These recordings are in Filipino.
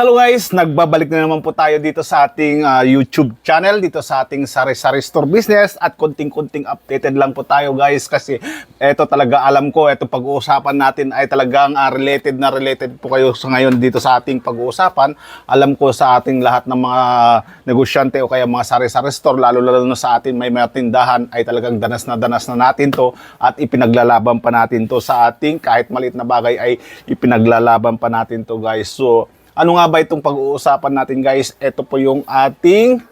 Hello guys, nagbabalik na naman po tayo dito sa ating ah, YouTube channel, dito sa ating Sari Sari Store Business at konting-konting updated lang po tayo guys kasi eto talaga alam ko, eto pag-uusapan natin ay talagang ah, related na related po kayo sa ngayon dito sa ating pag-uusapan. Alam ko sa ating lahat ng mga negosyante o kaya mga Sari Sari Store, lalo lalo na sa atin may mga tindahan ay talagang danas na danas na natin to at ipinaglalaban pa natin to sa ating kahit maliit na bagay ay ipinaglalaban pa natin to guys. So, ano nga ba itong pag-uusapan natin guys? Ito po yung ating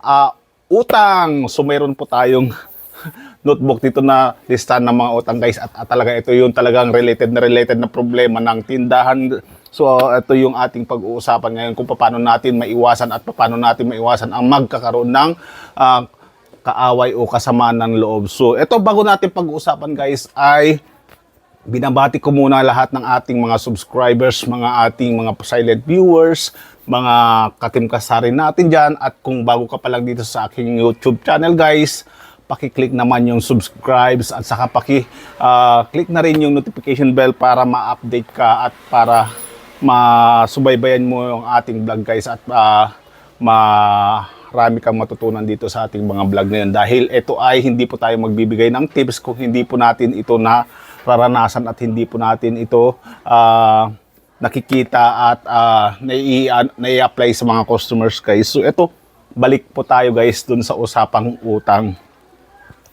ah, utang. So mayroon po tayong notebook dito na listahan ng mga utang guys at, at talaga ito yung talagang related na related na problema ng tindahan. So ito yung ating pag-uusapan ngayon kung paano natin maiwasan at paano natin maiwasan ang magkakaroon ng ah, kaaway o kasamaan ng loob. So ito bago natin pag-uusapan guys ay binabati ko muna lahat ng ating mga subscribers, mga ating mga silent viewers, mga katimkasari natin dyan. At kung bago ka pa lang dito sa aking YouTube channel guys, paki-click naman yung subscribes at saka paki-click na rin yung notification bell para ma-update ka at para masubaybayan mo yung ating vlog guys at ah, marami kang matutunan dito sa ating mga vlog na yun dahil ito ay hindi po tayo magbibigay ng tips kung hindi po natin ito na raranasan at hindi po natin ito ah, nakikita at uh, nai-apply sa mga customers guys. So ito, balik po tayo guys dun sa usapang utang.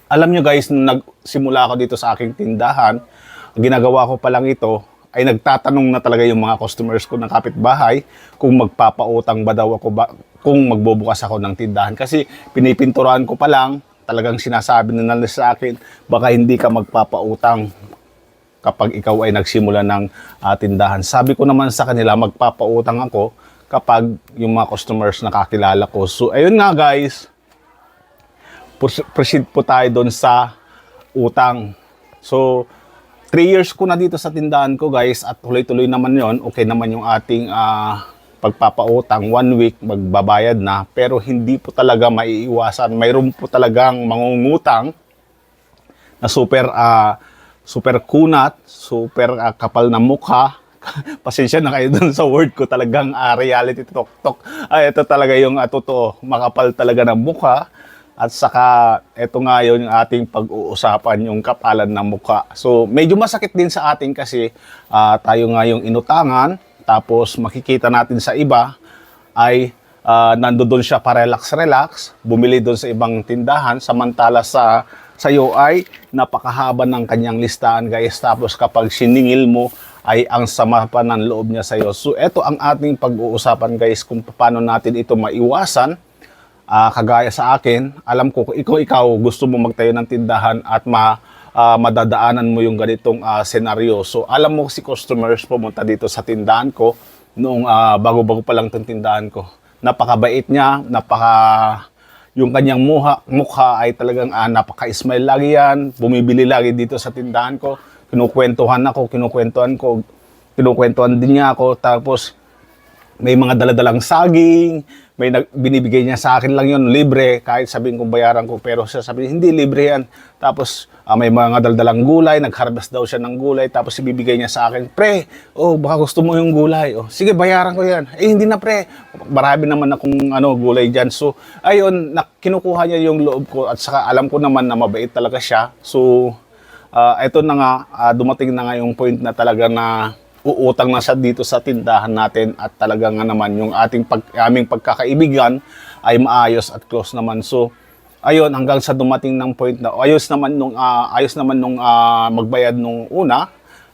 Alam nyo guys, nung nagsimula ako dito sa aking tindahan, ginagawa ko pa lang ito, ay nagtatanong na talaga yung mga customers ko ng kapitbahay kung magpapautang ba daw ako ba, kung magbubukas ako ng tindahan. Kasi pinipinturan ko pa lang, talagang sinasabi na nila sa akin, baka hindi ka magpapautang kapag ikaw ay nagsimula ng ah, tindahan. Sabi ko naman sa kanila, magpapautang ako kapag yung mga customers nakakilala ko. So, ayun nga guys, proceed po tayo doon sa utang. So, 3 years ko na dito sa tindahan ko guys at tuloy-tuloy naman yon Okay naman yung ating ah, pagpapautang. One week magbabayad na pero hindi po talaga maiiwasan. Mayroon po talagang mangungutang na super ah, super kunat, super ah, kapal na mukha. Pasensya na kayo dun sa word ko talagang ah, reality tok tok. Ay ito talaga yung ah, totoo, makapal talaga ng mukha. At saka ito nga yun yung ating pag-uusapan yung kapalan ng mukha. So medyo masakit din sa atin kasi ah, tayo nga yung inutangan tapos makikita natin sa iba ay uh, nandoon siya pa relax-relax, bumili doon sa ibang tindahan, samantala sa sa iyo ay napakahaba ng kanyang listahan guys. Tapos kapag siningil mo ay ang sama pa ng loob niya sa iyo. So ito ang ating pag-uusapan guys kung paano natin ito maiwasan. Ah, kagaya sa akin, alam ko ikaw ikaw gusto mo magtayo ng tindahan at ma ah, madadaanan mo yung ganitong ah, senaryo. So alam mo si customers pumunta dito sa tindahan ko noong ah, bago-bago pa lang itong tindahan ko. Napakabait niya, napaka yung kanyang mukha, mukha ay talagang ah, napaka-smile lagi yan. Bumibili lagi dito sa tindahan ko. Kinukwentuhan ako, kinukwentuhan ko, kinukwentuhan din niya ako. Tapos may mga daladalang saging, may nag, binibigay niya sa akin lang yon libre, kahit sabihin kong bayaran ko, pero siya sabi, hindi libre yan. Tapos ah, may mga daladalang gulay, nag-harvest daw siya ng gulay, tapos ibibigay niya sa akin, pre, oh, baka gusto mo yung gulay. Oh, sige, bayaran ko yan. Eh, hindi na pre, marami naman akong ano, gulay dyan. So, ayun, kinukuha niya yung loob ko at saka alam ko naman na mabait talaga siya. So, ah, ito na nga, ah, dumating na nga yung point na talaga na uutang na siya dito sa tindahan natin at talaga nga naman yung ating pag, aming pagkakaibigan ay maayos at close naman. So, ayun hanggang sa dumating ng point na ayos naman nung ah, ayos naman nung ah, magbayad nung una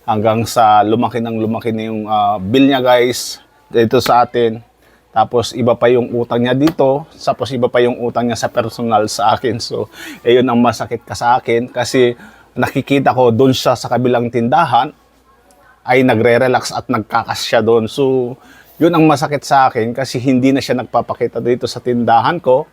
hanggang sa lumaki ng lumaki na yung ah, bill niya guys dito sa atin. Tapos iba pa yung utang niya dito, tapos iba pa yung utang niya sa personal sa akin. So, ayun ang masakit ka sa akin kasi nakikita ko doon siya sa kabilang tindahan ay nagre-relax at nagkakas siya doon. So, yun ang masakit sa akin kasi hindi na siya nagpapakita dito sa tindahan ko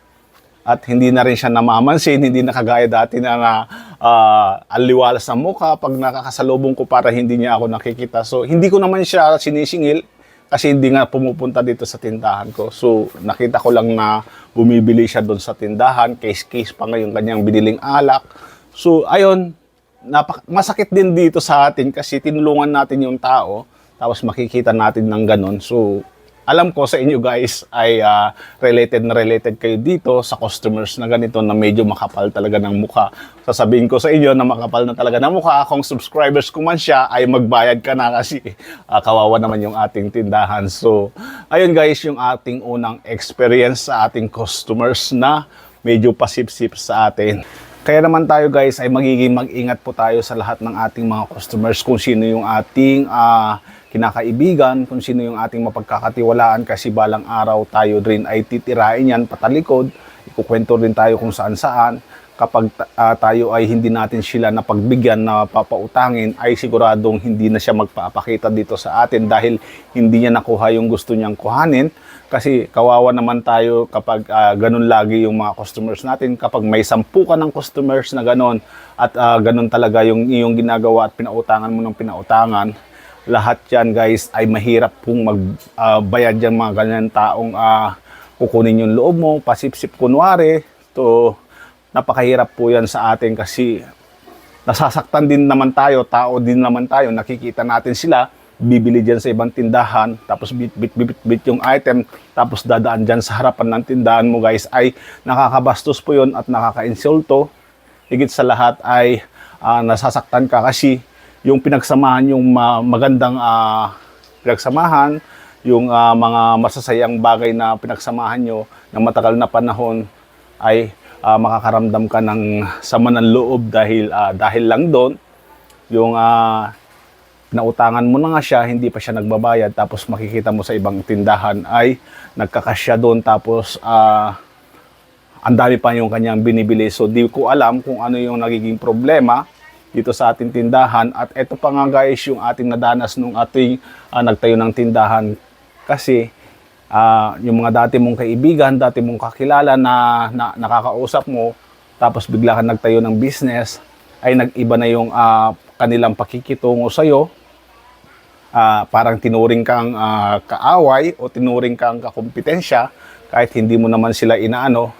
at hindi na rin siya namamansin, hindi na kagaya dati na, na ah, aliwalas ng mukha pag nakakasalubong ko para hindi niya ako nakikita. So, hindi ko naman siya sinisingil kasi hindi nga pumupunta dito sa tindahan ko. So, nakita ko lang na bumibili siya doon sa tindahan, case-case pa ngayon kanyang biniling alak. So, ayun, napak- masakit din dito sa atin kasi tinulungan natin yung tao tapos makikita natin ng ganun. So, alam ko sa inyo guys ay ah, related na related kayo dito sa customers na ganito na medyo makapal talaga ng mukha. Sasabihin ko sa inyo na makapal na talaga ng mukha. Kung subscribers ko man siya ay magbayad ka na kasi ah, kawawa naman yung ating tindahan. So, ayun guys yung ating unang experience sa ating customers na medyo pasipsip sa atin. Kaya naman tayo guys ay magiging mag-ingat po tayo sa lahat ng ating mga customers kung sino yung ating ah, kinakaibigan, kung sino yung ating mapagkakatiwalaan kasi balang araw tayo rin ay titirain yan patalikod. Ikukwento rin tayo kung saan saan. Kapag ah, tayo ay hindi natin sila napagbigyan na papautangin ay siguradong hindi na siya magpapakita dito sa atin dahil hindi niya nakuha yung gusto niyang kuhanin. Kasi kawawa naman tayo kapag ah, ganun lagi yung mga customers natin. Kapag may sampu ka ng customers na ganun at ah, ganun talaga yung iyong ginagawa at pinautangan mo ng pinautangan, lahat yan guys ay mahirap pong magbayad yan mga ganyan taong ah, kukunin yung loob mo, pasipsip kunwari. To, napakahirap po yan sa atin kasi nasasaktan din naman tayo, tao din naman tayo, nakikita natin sila, bibili dyan sa ibang tindahan, tapos bit bit bit bit yung item, tapos dadaan dyan sa harapan ng tindahan mo guys, ay nakakabastos po yun at nakaka-insulto. Higit sa lahat ay ah, nasasaktan ka kasi yung pinagsamahan yung ma- magandang ah, pinagsamahan, yung ah, mga masasayang bagay na pinagsamahan nyo ng matagal na panahon ay ah, makakaramdam ka ng sama ng loob dahil ah, dahil lang doon yung ah, pinautangan mo na nga siya, hindi pa siya nagbabayad, tapos makikita mo sa ibang tindahan ay nagkakasya doon, tapos ah, ang dami pa yung kanyang binibili. So, di ko alam kung ano yung nagiging problema dito sa ating tindahan. At ito pa nga guys, yung ating nadanas nung ating ah, nagtayo ng tindahan. Kasi, ah, yung mga dati mong kaibigan, dati mong kakilala na, na nakakausap mo, tapos bigla ka nagtayo ng business, ay nag-iba na yung ah, kanilang pakikitungo sa'yo. Ah, parang tinuring kang ah, kaaway o tinuring kang kakompetensya kahit hindi mo naman sila inaano.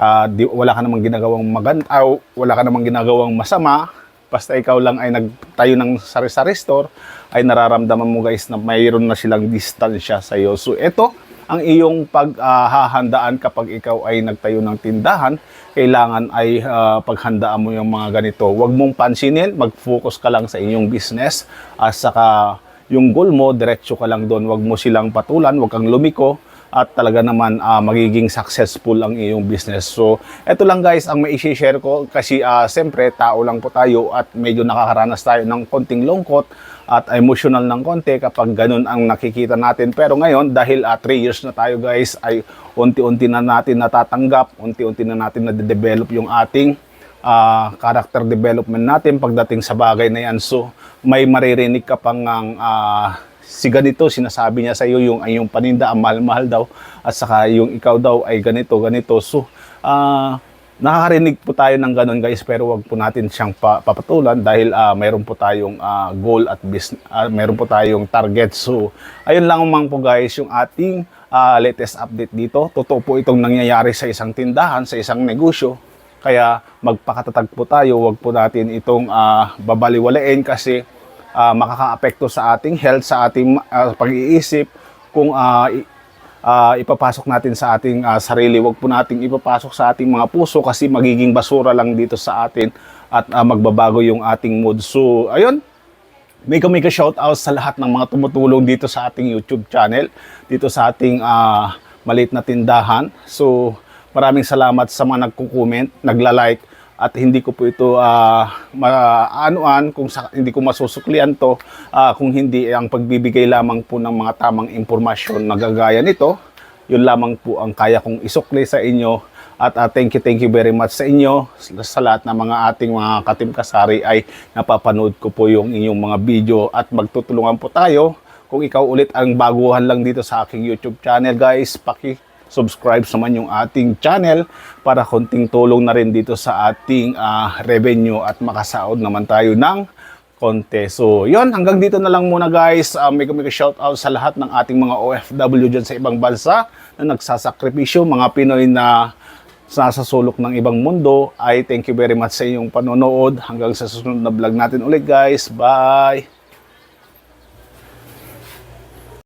Ah, di, wala ka namang ginagawang maganda, ah, wala ka namang ginagawang masama. Basta ikaw lang ay nagtayo ng sari-sari store, ay nararamdaman mo guys na mayroon na silang distansya sa iyo. So ito ang iyong paghahandaan kapag ikaw ay nagtayo ng tindahan, kailangan ay ah, paghandaan mo yung mga ganito. Huwag mong pansinin, mag-focus ka lang sa inyong business at saka yung goal mo, diretso ka lang doon. Huwag mo silang patulan, huwag kang lumiko at talaga naman ah, magiging successful ang iyong business. So, eto lang guys ang may share ko kasi uh, siyempre tao lang po tayo at medyo nakakaranas tayo ng konting lungkot at emotional ng konti kapag ganun ang nakikita natin. Pero ngayon, dahil 3 years na tayo guys, ay unti-unti na natin natatanggap, unti-unti na natin na-develop yung ating ah, character development natin pagdating sa bagay na yan. So, may maririnig ka pang ang ah, si ganito, sinasabi niya sa iyo yung ay yung paninda, ang mahal-mahal daw, at saka yung ikaw daw ay ganito, ganito. So, ah, nakakarinig po tayo ng ganun guys, pero wag po natin siyang pa- papatulan dahil ah, mayroon po tayong ah, goal at business, mayroon po tayong target. So, ayun lang umang po guys, yung ating ah, latest update dito. Totoo po itong nangyayari sa isang tindahan, sa isang negosyo. Kaya magpakatatag po tayo, wag po natin itong ah, babaliwalain kasi ah, makakaapekto sa ating health, sa ating ah, pag-iisip kung i- ah, ipapasok natin sa ating ah, sarili. Wag po nating ipapasok sa ating mga puso kasi magiging basura lang dito sa atin at ah, magbabago yung ating mood. So, ayun, Mega mega shout out sa lahat ng mga tumutulong dito sa ating YouTube channel, dito sa ating ah, maliit na tindahan. So, maraming salamat sa mga nagko-comment, nagla-like at hindi ko po ito ah, maanuan kung sa, hindi ko masusuklian to ah, kung hindi ang pagbibigay lamang po ng mga tamang impormasyon na gagaya nito yun lamang po ang kaya kong isukli sa inyo. At ah, thank you thank you very much sa inyo. Sa, sa lahat ng mga ating mga katim kasari ay napapanood ko po yung inyong mga video. At magtutulungan po tayo. Kung ikaw ulit ang baguhan lang dito sa aking YouTube channel guys paki subscribe naman yung ating channel para konting tulong na rin dito sa ating ah, revenue at makasaod naman tayo ng konti. So, yon hanggang dito na lang muna guys. Uh, may kami shout out sa lahat ng ating mga OFW dyan sa ibang bansa na nagsasakripisyo, mga Pinoy na nasa sulok ng ibang mundo. Ay thank you very much sa inyong panonood. Hanggang sa susunod na vlog natin ulit guys. Bye!